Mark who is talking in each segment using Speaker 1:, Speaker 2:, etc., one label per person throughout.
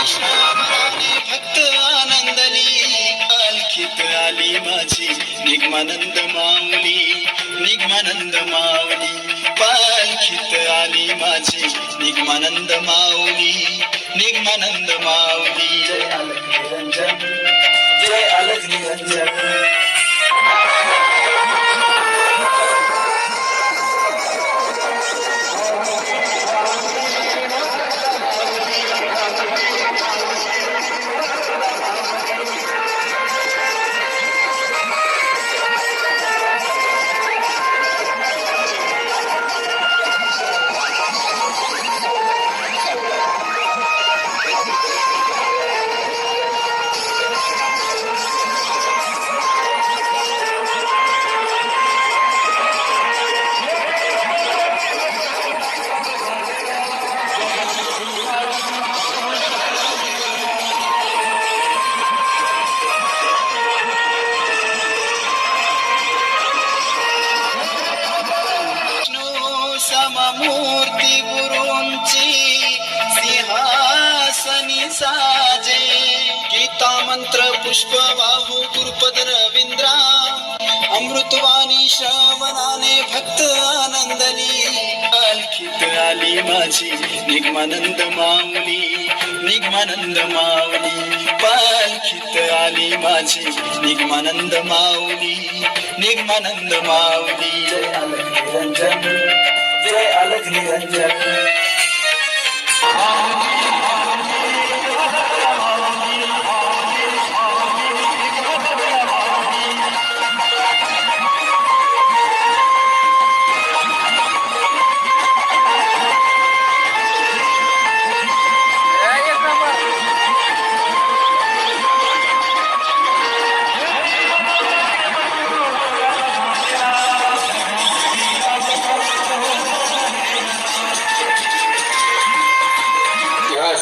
Speaker 1: भक्त आनंदनी पालखीत आली माझी. निगमानंद माऊली निग्मानंद माऊली पालखित आली माझी. निगमानंद माऊली निगमानंद माऊली. जय अलग निरंजन. जय अलग निरंजन. मूर्ती सममूर्ती गुरूंची सिंहासनी साजे. गीता मंत्र पुष्प बाहू गुरुपद रवींद्रा. अमृतवाणी श्रवणाने भक्त आनंदनी. अलखित आली माझी निगमानंद माऊली निगमानंद माऊली. पालखित आली माझी निगमानंद माऊली निगमानंद माऊली. अलग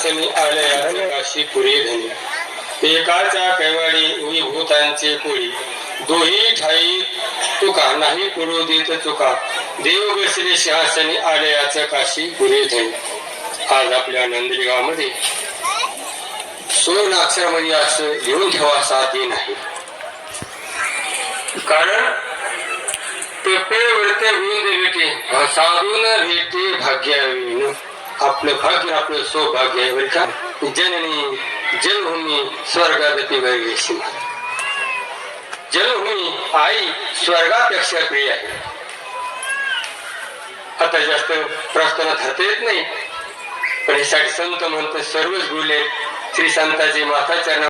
Speaker 1: निरंजन
Speaker 2: सिंहासनी काशी पुरी धनी एकाच्या कैवाडी उभी भूतांचे कोळी. दोही ठाई तुका नाही पुरू देत चुका देव बसले सिंहासनी आलयाचं काशी पुरी धनी आज आपल्या नंदली गावामध्ये सोन असं लिहून ठेवा साधी नाही. कारण पेपे वरते विंद भेटे साधून भेटे भाग्याविन आपलं भाग्य आपलं सौभाग्य आहे बरं का? जननी जलभूमी स्वर्गागती वैवेशी जलभूमी आई स्वर्गापेक्षा प्रिय आहे. आता जास्त प्रस्तावना धरता येत नाही. पण यासाठी संत म्हणतो सर्वच बोलले श्री संताची माता चरणा